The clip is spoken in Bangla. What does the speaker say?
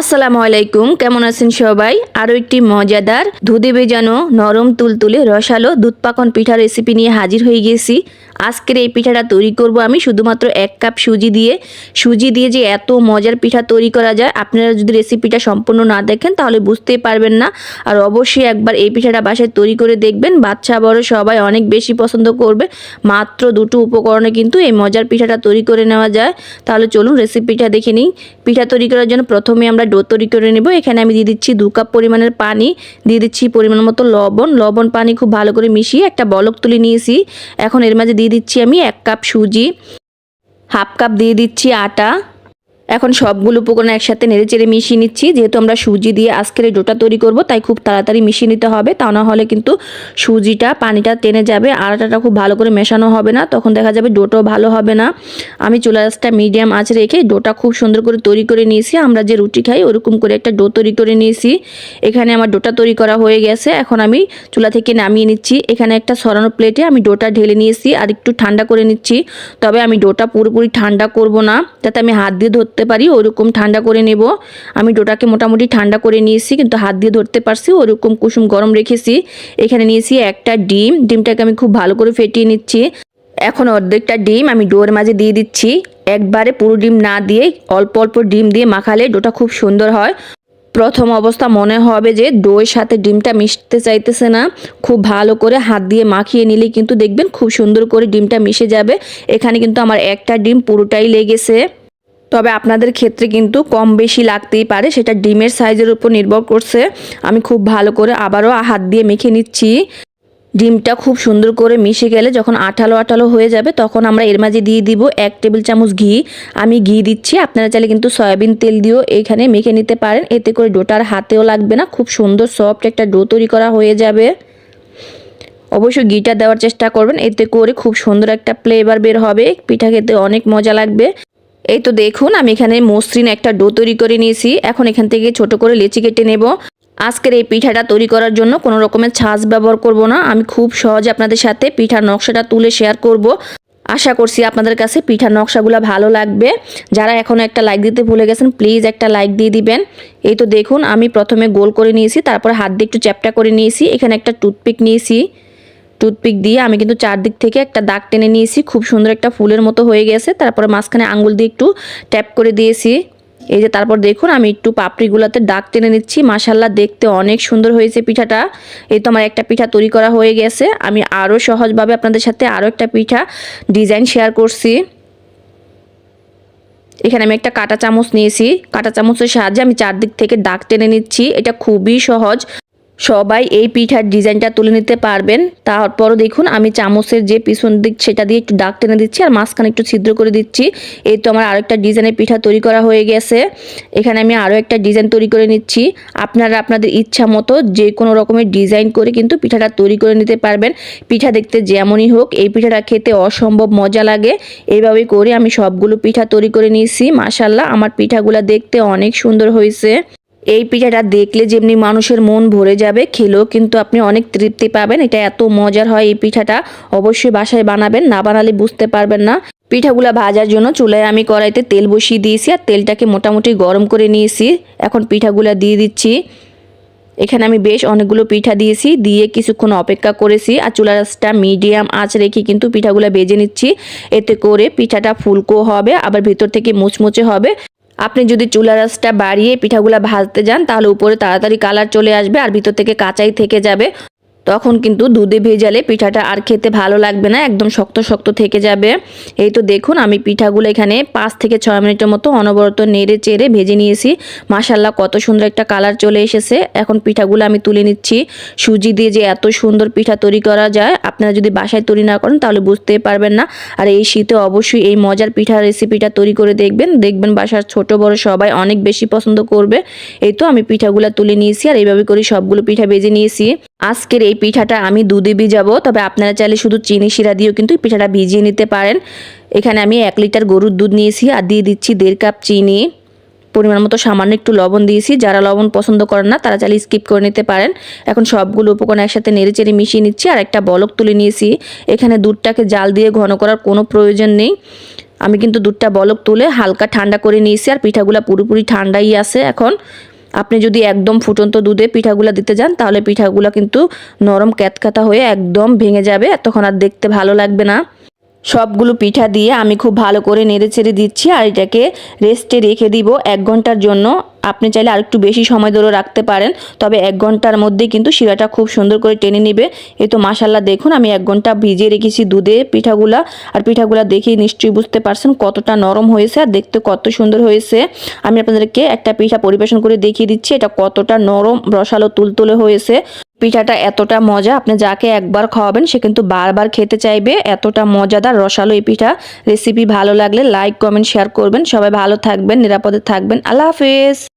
আসসালামু আলাইকুম, কেমন আছেন সবাই? আরও একটি মজাদার ধুদে বেজানো নরম, তুলতুলে, রসালো, দুধ পাকন পিঠা রেসিপি নিয়ে হাজির হয়ে গেছি আজকের এই পিঠাটা তৈরি করব আমি শুধুমাত্র এক কাপ সুজি দিয়ে। সুজি দিয়ে যে এত মজার পিঠা তৈরি করা যায়, আপনারা যদি রেসিপিটা সম্পূর্ণ না দেখেন, তাহলে বুঝতেই পারবেন না। আর অবশ্যই একবার এই পিঠাটা বাসায় তৈরি করে দেখবেন। বাচ্চা বড় সবাই অনেক বেশি পছন্দ করবে। মাত্র দুটো উপকরণে কিন্তু এই মজার পিঠাটা তৈরি করে নেওয়া যায়। তাহলে চলুন রেসিপিটা দেখে নিই। পিঠা তৈরি করার জন্য প্রথমে আমরা ডো তৈরি করে নেব। এখানে আমি দিয়ে দিচ্ছি দু কাপ পরিমাণের পানি। দিয়ে দিচ্ছি পরিমাণ মতো লবণ। লবণ পানি খুব ভালো করে মিশিয়ে একটা বলক তুলে নিয়েছি। এখন এর মাঝে দিয়ে দিচ্ছি আমি এক কাপ সুজি হাফ কাপ দিয়ে দিচ্ছি আটা। এখন সবগুলো উপকরণ একসাথে নেড়ে চেড়ে মিশিয়ে নিচ্ছি। যেহেতু আমরা সুজি দিয়ে আজকের এই ডোটা তৈরি করব, তাই খুব তাড়াতাড়ি মিশিয়ে নিতে হবে। তা না হলে কিন্তু সুজিটা, পানিটা টেনে যাবে আটাটা খুব ভালো করে মেশানো হবে না। তখন দেখা যাবে ডোটাও ভালো হবে না। আমি চুলাসটা মিডিয়াম আঁচে রেখে ডোটা খুব সুন্দর করে তৈরি করে নিয়েছি। আমরা যে রুটি খাই, ওরকম করে একটা ডো তৈরি করে নিয়েছি। এখানে আমার ডোটা তৈরি করা হয়ে গেছে। এখন আমি চুলা থেকে নামিয়ে নিচ্ছি। এখানে একটা সরানো প্লেটে আমি ডোটা ঢেলে নিয়েছি। আর একটু ঠান্ডা করে নিচ্ছি। তবে আমি ডোটা পুরোপুরি ঠান্ডা করব না, যাতে আমি হাত দিয়ে ধরতে পারি, ওরকম ঠান্ডা করে নেব। আমি ডোটাকে মোটামুটি ঠান্ডা করে নিয়েছি, কিন্তু হাত দিয়ে ধরতে পারছি, ওরকম কুসুম গরম রেখেছি। এখানে নিয়েছি একটা ডিম, ডিমটাকে আমি খুব ভালো করে ফেটিয়ে নিচ্ছি। এখন অর্ধেকটা ডিম আমি ডোর মাঝে দিয়ে দিচ্ছি। একবারে পুরো ডিম না দিয়ে অল্প অল্প ডিম দিয়ে মাখালে ডোটা খুব সুন্দর হয়। প্রথম অবস্থা মনে হবে যে দইয়ের সাথে ডিমটা মিশতে চাইতেছে না। খুব ভালো করে হাত দিয়ে মাখিয়ে নিলে কিন্তু দেখবেন খুব সুন্দর করে ডিমটা মিশে যাবে। এখানে কিন্তু আমার একটা ডিম পুরোটাই লেগেছে। তবে আপনাদের ক্ষেত্রে কিন্তু কম বেশি লাগতেই পারে, সেটা ডিমের সাইজের উপর নির্ভর করছে। আমি খুব ভালো করে আবারও হাত দিয়ে মেখে নিচ্ছি। ডিমটা খুব সুন্দর করে মিশে গেলে যখন আঠালো আঠালো হয়ে যাবে, তখন আমরা এর মাঝে দিয়ে দিব এক টেবিল চামচ ঘি। আমি ঘি দিচ্ছি, আপনারা চাইলে কিন্তু সয়াবিন তেল দিয়েও এখানে মেখে নিতে পারেন। এতে করে ডোটার হাতেও লাগবে না, খুব সুন্দর সফট একটা ডো তৈরি করা হয়ে যাবে। অবশ্যই ঘিটা দেওয়ার চেষ্টা করবেন, এতে করে খুব সুন্দর একটা ফ্লেভার বের হবে, পিঠা খেতে অনেক মজা লাগবে। এই তো দেখুন, আমি এখানে মসৃণ একটা ডো তৈরি করে নিয়েছি। এখন এখান থেকে ছোট করে লেচি কেটে নেব। আজকের এই পিঠাটা তৈরি করার জন্য কোনো রকমের ছাঁচ ব্যবহার করব না। আমি খুব সহজে আপনাদের সাথে পিঠার নকশাটা তুলে শেয়ার করব। আশা করছি আপনাদের কাছে পিঠার নকশাগুলো ভালো লাগবে। যারা এখনও একটা লাইক দিতে ভুলে গেছেন প্লিজ একটা লাইক দিয়ে দিবেন। এই তো দেখুন, আমি প্রথমে গোল করে নিয়েছি, তারপরে হাত দিয়ে একটু চ্যাপটা করে নিয়েছি। এখানে একটা টুথপিক নিয়েছি। টুথপিক দিয়ে আমি কিন্তু চারদিক থেকে একটা দাগ টেনে নিয়েছি। খুব সুন্দর একটা ফুলের মতো হয়ে গেছে। তারপরে মাঝখানে আঙ্গুল দিয়ে একটু ট্যাপ করে দিয়েছি। এই যে তারপর দেখুন, আমি একটু পাপড়িগুলোতে দাগ টেনে নিচ্ছি। মাসাল্লাহ দেখতে অনেক সুন্দর হয়েছে পিঠাটা। এই তো আমার একটা পিঠা তৈরি করা হয়ে গেছে। আমি আরও সহজভাবে আপনাদের সাথে আরও একটা পিঠা ডিজাইন শেয়ার করছি। এখানে আমি একটা কাঁটা চামচ নিয়েছি। কাঁটা চামচের সাহায্যে আমি চারদিক থেকে দাগ টেনে নিচ্ছি। এটা খুবই সহজ। সবাই এই পিঠার ডিজাইনটা তুলে নিতে পারবেন। তারপরও দেখুন, আমি চামচের যে পিছন দিক সেটা দিয়ে একটু দাগ টেনে দিচ্ছি আর মাঝখানে একটু ছিদ্র করে দিচ্ছি। এই তো আমার আরও একটা ডিজাইনের পিঠা তৈরি করা হয়ে গেছে। এখানে আমি আরও একটা ডিজাইন তৈরি করে নিচ্ছি। আপনারা আপনাদের ইচ্ছা মতো যে কোনো রকমের ডিজাইন করে কিন্তু পিঠাটা তৈরি করে নিতে পারবেন। পিঠা দেখতে যেমনই হোক, এই পিঠাটা খেতে অসম্ভব মজা লাগে। এইভাবেই করে আমি সবগুলো পিঠা তৈরি করে নিয়েছি। মাসাল্লাহ আমার পিঠাগুলো দেখতে অনেক সুন্দর হয়েছে। এই পিঠাটা দেখলে যেমনি মানুষের মন ভরে যাবে, খেলেও কিন্তু আপনি অনেক তৃপ্তি পাবেন। এটা এত মজার হয় এই পিঠাটা। অবশ্যই বাসায় বানাবেন, না বানালে বুঝতে পারবেন না। পিঠাগুলা ভাজার জন্য চুলায় আমি কড়াইতে তেল বসিয়ে দিয়েছি আর তেলটাকে মোটামুটি গরম করে নিয়েছি। এখন পিঠাগুলা দিয়ে দিচ্ছি। এখানে আমি বেশ অনেকগুলো পিঠা দিয়েছি, দিয়ে কিছুক্ষণ অপেক্ষা করেছি আর চুলা রাসটা মিডিয়াম আঁচ রেখে কিন্তু পিঠাগুলো বেজে নিচ্ছি। এতে করে পিঠাটা ফুলকো হবে, আবার ভিতর থেকে মুচমুচে হবে। আপনি যদি চুলা রাসটা বাড়িয়ে পিঠাগুলা ভাজতে যান, তাহলে উপরে তাড়াতাড়ি কালার চলে আসবে আর ভিতর থেকে কাঁচাই থেকে যাবে। তখন কিন্তু দুধে ভেজালে পিঠাটা আর খেতে ভালো লাগবে না, একদম শক্ত শক্ত থেকে যাবে। এই তো দেখুন, আমি পিঠাগুলো এখানে পাঁচ থেকে ছয় মিনিটের মতো অনবরত নেড়ে চেড়ে ভেজে নিয়েছি। মাসাল্লাহ কত সুন্দর একটা কালার চলে এসেছে। এখন পিঠাগুলো আমি তুলে নিচ্ছি। সুজি দিয়ে যে এত সুন্দর পিঠা তৈরি করা যায়, আপনারা যদি বাসায় তৈরি না করেন তাহলে বুঝতেই পারবেন না। আর এই শীতে অবশ্যই এই মজার পিঠা রেসিপিটা তৈরি করে দেখবেন। দেখবেন বাসার ছোট বড় সবাই অনেক বেশি পছন্দ করবে। এই তো আমি পিঠাগুলো তুলে নিয়েছি আর এইভাবে করে সবগুলো পিঠা ভেজে নিয়েছি। আজকের এই পিঠাটা আমি দুধে ভিজাবো, তবে আপনারা চাইলে শুধু চিনি শিরা দিয়েও কিন্তু পিঠাটা ভিজিয়ে নিতে পারেন। এখানে আমি এক লিটার গরুর দুধ নিয়েছি আর দিয়ে দিচ্ছি দেড় কাপ চিনি। পরিমাণ মতো সামান্য একটু লবণ দিয়েছি, যারা লবণ পছন্দ করেন না, তারা চাইলে স্কিপ করে নিতে পারেন। এখন সবগুলো উপকরণ একসাথে নেড়ে চেড়ে মিশিয়ে নিচ্ছি আর একটা বলক তুলে নিয়েছি। এখানে দুধটাকে জাল দিয়ে ঘন করার কোনো প্রয়োজন নেই। আমি কিন্তু দুধটা বলক তুলে হালকা ঠান্ডা করে নিয়েছি আর পিঠাগুলো পুরোপুরি ঠান্ডাই আছে এখন। আপনি যদি একদম ফুটন্ত দুধে পিঠাগুলা দিতে যান, তাহলে পিঠাগুলা কিন্তু নরম ক্যাতকাতা হয়ে একদম ভেঙে যাবে। তখন আর দেখতে ভালো লাগবে না। সবগুলো পিঠা দিয়ে আমি খুব ভালো করে নেড়ে ছেড়ে দিচ্ছি আর এটাকে রেস্টে রেখে দিব এক ঘণ্টার জন্য। আপনি চাইলে আরেকটু বেশি সময় ধরে রাখতে পারেন, তবে এক ঘণ্টার মধ্যে কিন্তু শিরাটা খুব সুন্দর করে টেনে নেবে। এই তো মাসাল্লাহ দেখুন আমি এক ঘণ্টা ভিজিয়ে রেখেছি দুধে পিঠাগুলা। আর পিঠাগুলা দেখেই নিশ্চয়ই বুঝতে পারছেন কতটা নরম হয়েছে আর দেখতে কত সুন্দর হয়েছে। আমি আপনাদেরকে একটা পিঠা পরিবেশন করে দেখিয়ে দিচ্ছি, এটা কতটা নরম, রসালো, তুলতুলে হয়েছে। পিঠাটা এতটা মজা, আপনি যাকে একবার খাওয়াবেন, সে কিন্তু বারবার খেতে চাইবে। এতটা মজাদার রসালো এই পিঠা। রেসিপি ভালো লাগলে লাইক কমেন্ট শেয়ার করবেন। সবাই ভালো থাকবেন, নিরাপদে থাকবেন। আল্লাহ হাফেজ।